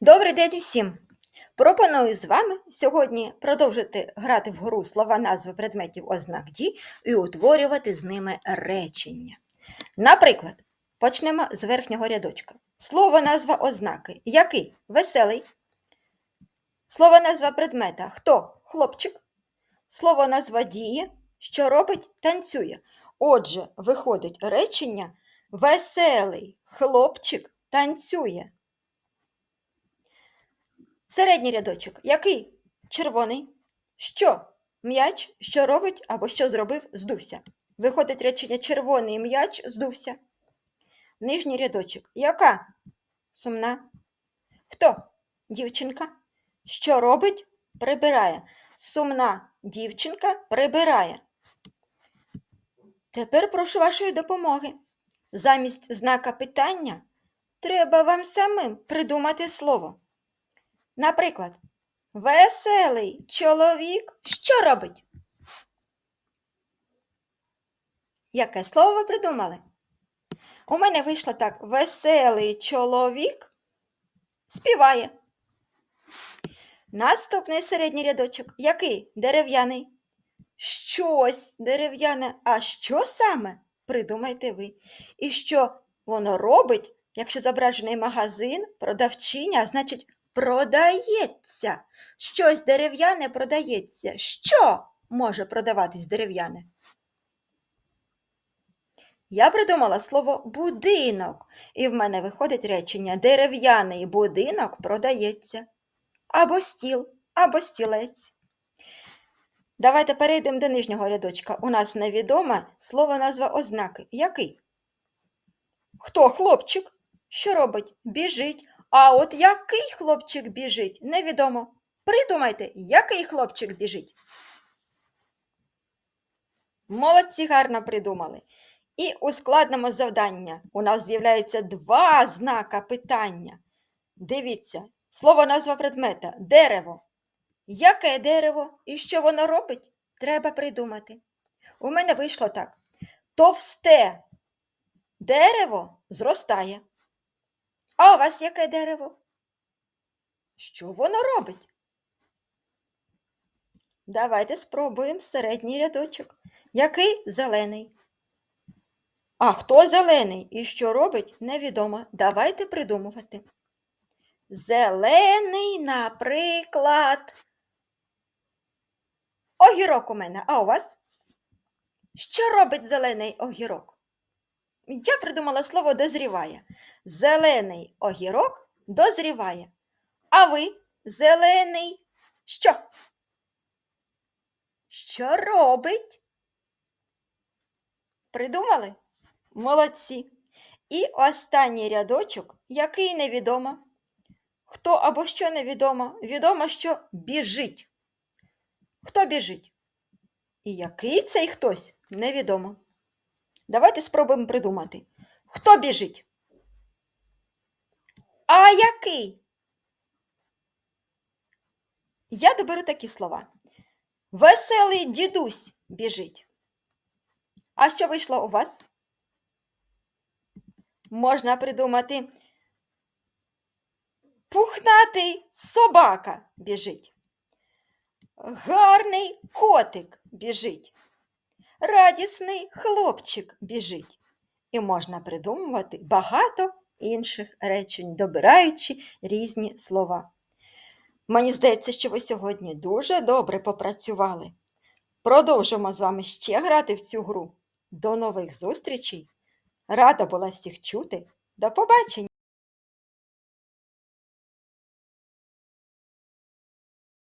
Добрий день усім! Пропоную з вами сьогодні продовжити грати в гру слова назви предметів ознак дій і утворювати з ними речення. Наприклад, почнемо з верхнього рядочка. Слово назва ознаки. Який? Веселий. Слово назва предмета. Хто? Хлопчик. Слово назва дії, що робить, танцює. Отже, виходить речення Веселий хлопчик танцює. Середній рядочок. Який? Червоний. Що? М'яч, що робить або що зробив, здувся. Виходить речення червоний м'яч здувся. Нижній рядочок. Яка? Сумна. Хто? Дівчинка. Що робить? Прибирає. Сумна дівчинка прибирає. Тепер прошу вашої допомоги. Замість знака питання треба вам самим придумати слово. Наприклад, веселий чоловік що робить? Яке слово ви придумали? У мене вийшло так: веселий чоловік співає. Наступний середній рядочок. Який? Дерев'яний. Щось дерев'яне. А що саме? Придумайте ви. І що воно робить, якщо зображений магазин, продавчиня, значить продається. Щось дерев'яне продається. Що може продаватись дерев'яне? Я придумала слово будинок, і в мене виходить речення дерев'яний будинок продається. Або стіл, або стілець. Давайте перейдемо до нижнього рядочка. У нас невідоме слово назва ознаки. Який? Хто хлопчик? Що робить? Біжить. А от який хлопчик біжить? Невідомо. Придумайте, який хлопчик біжить. Молодці гарно придумали. І ускладнимо завдання. У нас з'являється два знака питання. Дивіться, слово назва предмета дерево. Яке дерево і що воно робить? Треба придумати. У мене вийшло так: товсте дерево зростає. А у вас яке дерево? Що воно робить? Давайте спробуємо середній рядочок. Який зелений? А хто зелений і що робить, невідомо. Давайте придумувати. Зелений, наприклад. Огірок у мене, а у вас? Що робить зелений огірок? Я придумала слово дозріває. Зелений огірок дозріває. А ви зелений що? Що робить? Придумали? Молодці. І останній рядочок, який невідомо. Хто або що невідомо? Відомо, що біжить. Хто біжить? І який цей хтось невідомо. Давайте спробуємо придумати. Хто біжить? А який? Я доберу такі слова. Веселий дідусь біжить. А що вийшло у вас? Можна придумати. Пухнатий собака біжить. Гарний котик біжить. Радісний хлопчик біжить. І можна придумувати багато інших речень, добираючи різні слова. Мені здається, що ви сьогодні дуже добре попрацювали. Продовжимо з вами ще грати в цю гру. До нових зустрічей! Рада була всіх чути. До побачення!